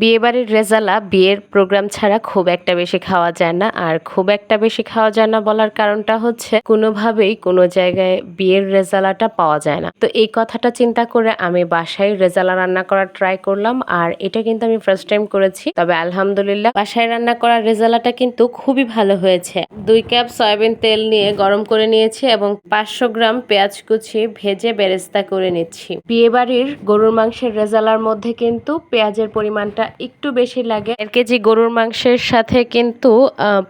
বিয়েবাড়ির রেজালা, বিয়ের প্রোগ্রাম ছাড়া খুব একটা বেশি খাওয়া যায় না। আর খুব একটা বেশি খাওয়া যায় না বলার কারণটা হচ্ছে কোনোভাবেই কোনো জায়গায় বিয়ের রেজালাটা পাওয়া যায় না। তো এই কথাটা চিন্তা করে আমি বাসায় রেজালা রান্না করার ট্রাই করলাম আর এটা কিন্তু আমি ফার্স্ট টাইম করেছি। তবে আলহামদুলিল্লাহ বাসায় রান্না করা রেজালাটা কিন্তু খুবই ভালো হয়েছে। দুই কাপ সয়াবিন তেল নিয়ে গরম করে নিয়েছি এবং পাঁচশো গ্রাম পেঁয়াজ কুচি ভেজে বেরেস্তা করে নিচ্ছি। বিয়েবাড়ির গরুর মাংসের রেজালার মধ্যে কিন্তু পেঁয়াজের পরিমাণটা একটু বেশি লাগে। এক কেজি গরুর মাংসের সাথে কিন্তু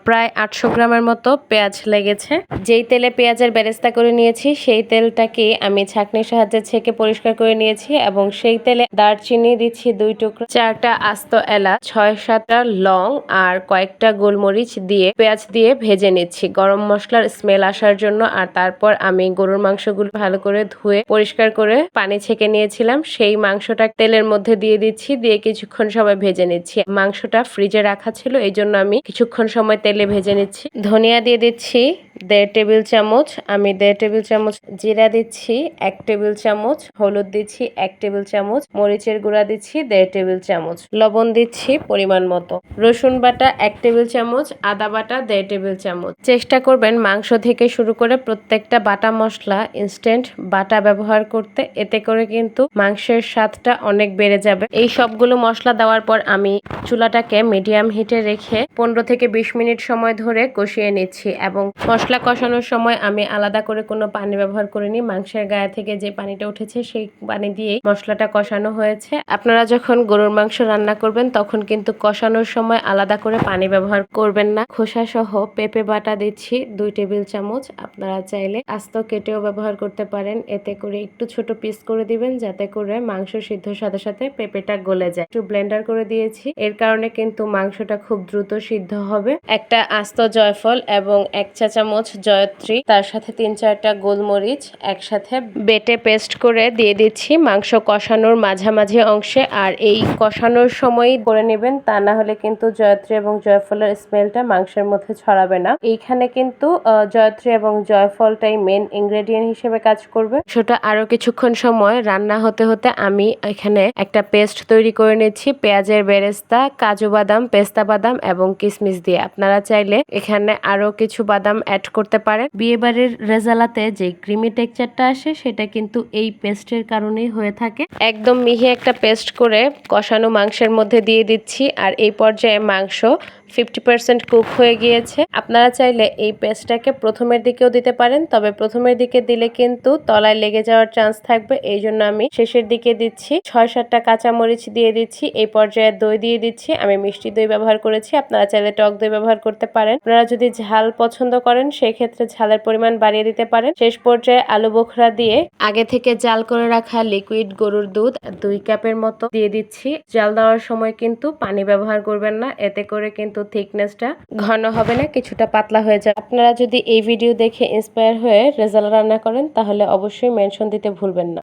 প্রায় আটশো গ্রামের মতো পেঁয়াজ লেগেছে। যেই তেলে পেঁয়াজের বেরেস্তা করে নিয়েছি, সেই তেলটাকে আমি ছাঁকনির সাহায্যে ছেঁকে পরিষ্কার করে নিয়েছি এবং সেই তেলে দারচিনি দিচ্ছি দুই টুকরো। চারটা আস্ত এলাচ, ছয় সাতটা লং আর কয়েকটা গোলমরিচ দিয়ে পেঁয়াজ দিয়ে ভেজে নিচ্ছি। গরম মশলার স্মেল আসার জন্য আর তারপর আমি গরুর মাংসগুলো ভালো করে ধুয়ে পরিষ্কার করে পানি ছেঁকে নিয়েছিলাম। সেই মাংসটা তেলের মধ্যে দিয়ে দিচ্ছি, দিয়ে কিছুক্ষণ সময় ভেজে নিচ্ছি। মাংসটা ফ্রিজে রাখা ছিল এই জন্য আমি কিছুক্ষণ সময় তেলে ভেজে নিচ্ছি। ধনিয়া দিয়ে দিচ্ছি। দেড় টেবিল চামচ, আমি দেড় টেবিল চামচ জিরা দিচ্ছি, এক টেবিল চামচ, হলুদ দিচ্ছি, এক টেবিল চামচ, মরিচের গুঁড়া দিচ্ছি দেড় টেবিল চামচ। লবণ দিচ্ছি পরিমাণ মতো। রসুন বাটা, এক টেবিল চামচ, আদা বাটা দেড় টেবিল চামচ। চেষ্টা করবেন মাংস থেকে শুরু করে প্রত্যেকটা বাটা মশলা ইনস্ট্যান্ট বাটা ব্যবহার করতে। এতে করে কিন্তু মাংসের স্বাদটা অনেক বেড়ে যাবে। এই সবগুলো মশলা দেওয়ার পর আমি চুলাটাকে মিডিয়াম হিটে রেখে পনেরো থেকে বিশ মিনিট সময় ধরে কষিয়ে নিচ্ছি এবং মশলা কষানোর সময় আমি আলাদা করে কোনো পানি ব্যবহার করিনি। মাংসের গায়ে থেকে যে পানিটা উঠেছে, সেই পানি দিয়েই মশলাটা কষানো হয়েছে। আপনারা যখন গরুর মাংস রান্না করবেন, তখন কিন্তু কষানোর সময় আলাদা করে পানি ব্যবহার করবেন না। খোসা সহ পেঁপে বাটা দিচ্ছি দুই টেবিল চামচ। আপনারা চাইলে আস্ত কেটেও ব্যবহার করতে পারেন। এতে করে একটু ছোট পিস করে দিবেন, যাতে করে মাংস সিদ্ধর সাথে সাথে পেঁপেটা গলে যায়। একটু ব্লেন্ডার করে দিয়েছি। এর কারণে কিন্তু মাংসটা খুব দ্রুত সিদ্ধ হবে। একটা আস্ত জয়ফল এবং এক চা চামচ জয়ত্রী, তার সাথে তিন চারটা গোলমরিচ একসাথে বেটে পেস্ট করে দিয়ে দিচ্ছি মাংস কষানোর মাঝামাঝি অংশে। আর এই কষানোর সময়ই করে নেবেন, তা না হলে কিন্তু জয়ত্রী এবং জয়ফলের স্মেলটা মাংসের মধ্যে ছড়াবে না। এইখানে কিন্তু জয়ত্রী এবং জয়ফলটাই মেন ইনগ্রেডিয়েন্ট হিসেবে কাজ করবে। সেটা আরও কিছুক্ষণ সময় রান্না হতে হতে আমি এখানে একটা পেস্ট তৈরি করে নিচ্ছি। পেঁয়াজের বেরেস্তা, কাজু বাদাম, পেস্তা বাদাম এবং কিশমিশ দিয়ে। আপনারা চাইলে এখানে আরও কিছু বাদাম অ্যাড করতে পারেন। বিয়ে বাড়ির রেজালাতে যে ক্রিমি টেক্সচারটা আসে, সেটা কিন্তু এই পেস্টের কারণেই হয়ে থাকে। একদম মিহি একটা পেস্ট করে কষানো মাংসের মধ্যে দিয়ে দিচ্ছি। আর এই পর্যায়ে মাংস ফিফটি পার্সেন্ট কুক হয়ে গিয়েছে। আপনারা চাইলে এই পেস্টটাকে প্রথমের দিকেও দিতে পারেন, তবে প্রথমের দিকে দিলে কিন্তু তলায় লেগে যাওয়ার চান্স থাকবে। এই জন্য আমি শেষের দিকে দিচ্ছি। ছয় সাতটা কাঁচামরিচ দিয়ে দিচ্ছি। এই পর্যায়ে দই দিয়ে দিচ্ছি। আমি মিষ্টি দই ব্যবহার করেছি। আপনারা চাইলে টক দই ব্যবহার করতে পারেন। আপনারা যদি ঝাল পছন্দ করেন সেই ক্ষেত্রে ঝালের পরিমাণ বাড়িয়ে দিতে পারেন। শেষ পর্যায়ে আলু বোখরা দিয়ে আগে থেকে জাল করে রাখা লিকুইড গরুর দুধ দুই কাপের মতো দিয়ে দিচ্ছি। জাল দেওয়ার সময় কিন্তু পানি ব্যবহার করবেন না, এতে করে কিন্তু থিকনেসটা ঘন হবে না, কিছুটা পাতলা হয়ে যাবে। আপনারা যদি এই ভিডিও দেখে ইন্সপায়ার হয়ে রেজাল্ট রান্না করেন, তাহলে অবশ্যই মেনশন দিতে ভুলবেন না।